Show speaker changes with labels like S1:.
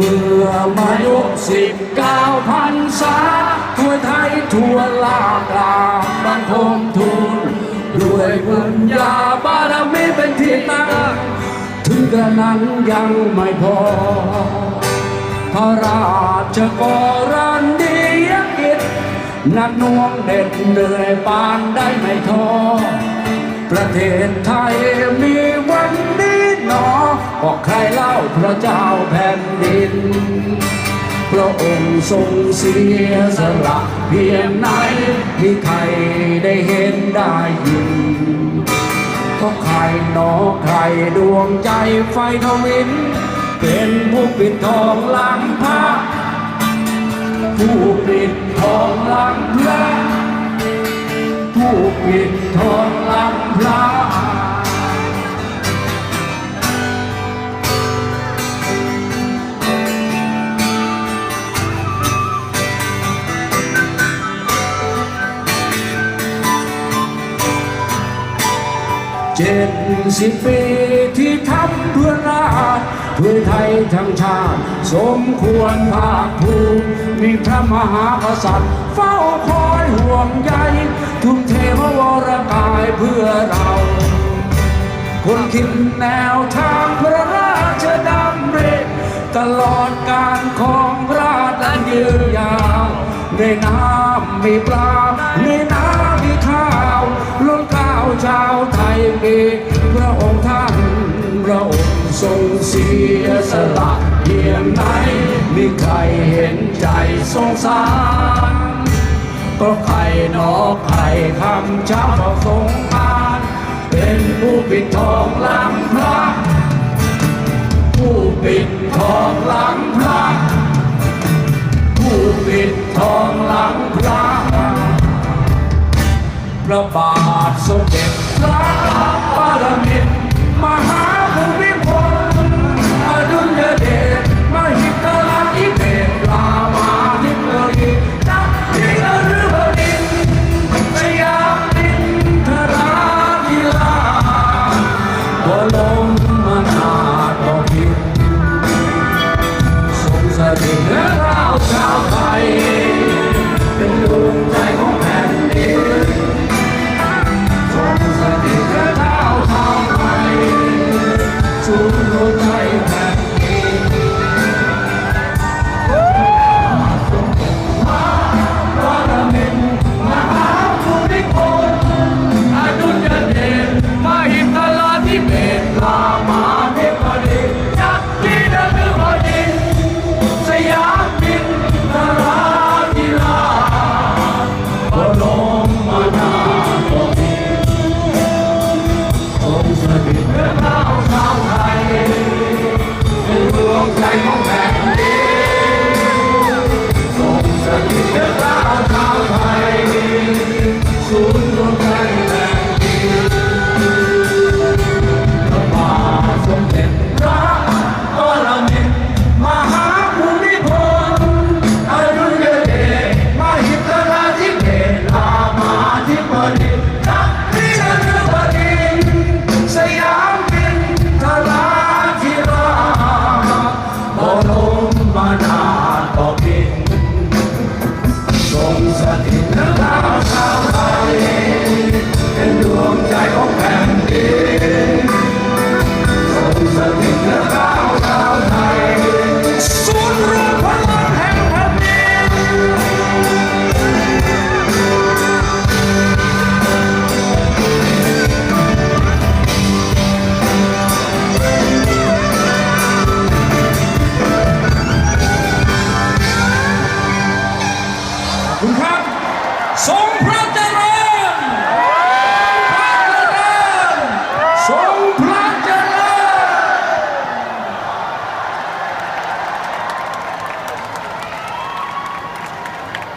S1: มื่อมายุสิบเก้าพันษาทั่วไทยทั่วลากลางบังคมทูลด้วยบุญญาบารมีเป็นที่ตั้งถึงกระนั้นยังไม่พอ พระราชกรณียกิจนักน่วงเด็ดเหนื่อยปานได้ไม่ท้อประเทศไทยมี บอกใครเล่าพระเจ้าแผ่นดิน พระองค์ทรงเสียสละเพียงไหนมีใครได้เห็นได้ยินก็ใครหนอใครดวงใจไฟทวิน เป็นผู้ปิดทองหลังพระผู้ปิดทองหลังพระผู้ปิดทองหลังพระ เจ็ดสิบปีที่ทำเพื่อราชเพื่อไทยทั้งชาติ สมควรภาคภูมิมีพระมหากษัตริย์ เฝ้าคอยห่วงใยทุ่มเทพระวรกายเพื่อเรา คนคิดแนวทางพระราชดำริตลอดการของราชและยืนยาวในน้ำมีปลาในน้ำมีข้าวล้นข้าว ชาวไทยมีพระองค์ท่านพระองค์ทรงเสียสละเพียงไหนมีใครเห็นใจสงสารก็ใครนอใครคำชาเฝ้าทรงงานเป็นผู้ปิดทองหลังพระผู้ปิดทองหลังพระผู้ปิดทองหลังพระพระบาทาทสมเด็จพระปรมินรมหาภูมิพลอดุลยเดชมหิตราธิเบศรามาธิบดีนักทีอรุบดินสยามดินทราธิลาบลมมนาถกินรทรงสถิเหนือเราชาวไทยเป็นดวงใจของ น้ำตาชาวไทยเป็นดวงใจของแผ่นดินทรงสถิต